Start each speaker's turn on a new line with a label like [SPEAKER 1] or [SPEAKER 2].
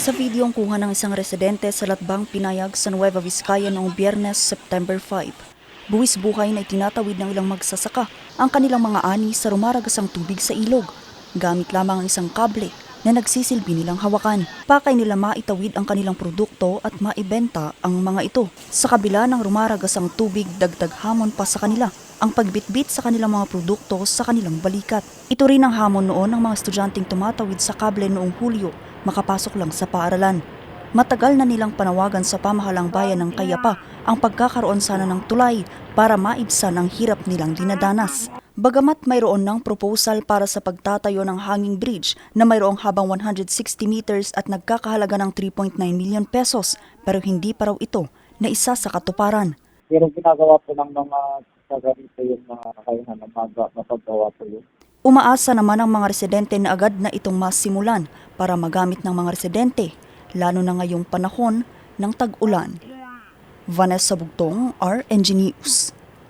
[SPEAKER 1] Sa videong kuha ng isang residente sa Latbang Pinayag sa Nueva Vizcaya noong Biyernes, September 5, buwis buhay na itinatawid ng ilang magsasaka ang kanilang mga ani sa rumaragasang tubig sa ilog, gamit lamang ang isang kable na nagsisilbi nilang hawakan. Pakay nila maitawid ang kanilang produkto at maibenta ang mga ito. Sa kabila ng rumaragasang tubig, dagdag hamon pa sa kanila ang pagbitbit sa kanilang mga produkto sa kanilang balikat. Ito rin ang hamon noon ng mga estudyanteng tumatawid sa kable noong Hulyo, makapasok lang sa paaralan. Matagal na nilang panawagan sa pamahalang bayan ng Kayapa ang pagkakaroon sana ng tulay para maibsan ang hirap nilang dinadanas. Bagamat mayroon ng proposal para sa pagtatayo ng hanging bridge na mayroong habang 160 meters at nagkakahalaga ng 3.9 million pesos pero hindi pa raw ito na isa sa katuparan.
[SPEAKER 2] Pero ginagawa po ng mga rito yung mga kakayahan na mapagawa po yun.
[SPEAKER 1] Umaasa naman ang mga residente na agad na itong masimulan para magamit ng mga residente, lalo na ngayong panahon ng tag-ulan. Vanessa Bugtong, RNG News.